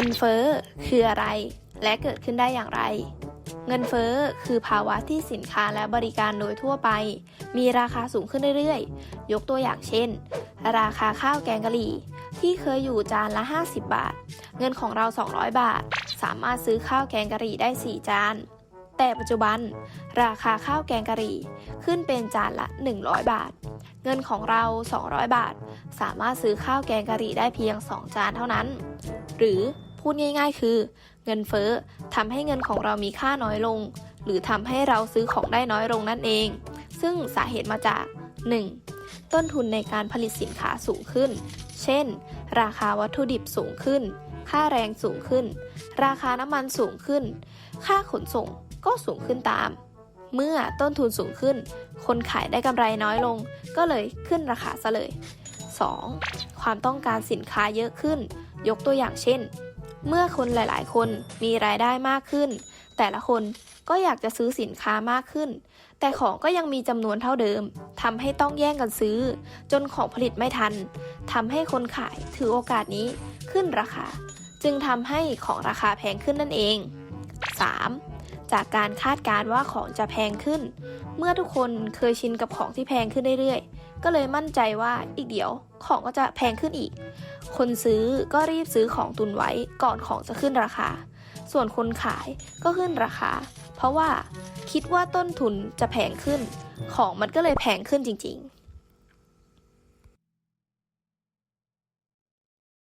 งินเฟ้อคืออะไร และเกิดขึ้นได้อย่างไร เงินเฟ้อคือภาวะที่สินค้าและบริการโดยทั่วไป มีราคาสูงขึ้นเรื่อยๆ ยกตัวอย่างเช่น ราคาข้าวแกงกะหรี่ ที่เคยอยู่จานละ 50 บาท เงินของเรา 200 บาท สามารถซื้อข้าวแกงกะหรี่ได้ 4 จาน แต่ปัจจุบัน ราคาข้าวแกงกะหรี่ขึ้นเป็นจานละ 100 บาท เงินของเรา 200 บาท สามารถซื้อข้าวแกงกะหรี่ได้เพียง 2 จานเท่านั้น หรือ พูดง่ายๆ คือ เงินเฟ้อทำให้เงินของเรามีค่าน้อยลง หรือทำให้เราซื้อของได้น้อยลงนั่นเอง ซึ่งสาเหตุมาจาก 1. ต้นทุนในการผลิตสินค้าสูงขึ้น เช่น ราคาวัตถุดิบสูงขึ้น ค่าแรงสูงขึ้น ราคาน้ำมันสูงขึ้น ค่าขนส่งก็สูงขึ้นตาม เมื่อต้นทุนสูงขึ้น คนขายได้กำไรน้อยลง ก็เลยขึ้นราคาซะเลย 2. ความต้องการสินค้าเยอะขึ้น ยกตัวอย่างเช่น เมื่อคนหลาย ๆ คนมีรายได้มากขึ้น แต่ละคนก็อยากจะซื้อสินค้ามากขึ้น แต่ของก็ยังมีจำนวนเท่าเดิมทำให้ต้องแย่งกันซื้อ จนของผลิตไม่ทันทำให้คนขายถือโอกาสนี้ขึ้นราคา จึงทำให้ของราคาแพงขึ้นนั่นเอง 3. จากการคาดการณ์ว่าของจะแพงขึ้น เมื่อทุกคนเคยชินกับของที่แพงขึ้นเรื่อยๆ ก็เลยมั่นใจว่าอีกเดี๋ยวของก็จะแพงขึ้นอีก คนซื้อก็รีบซื้อของตุนไว้ก่อนของจะขึ้นราคา ส่วนคนขายก็ขึ้นราคา เพราะว่าคิดว่าต้นทุนจะแพงขึ้น ของมันก็เลยแพงขึ้นจริง ๆ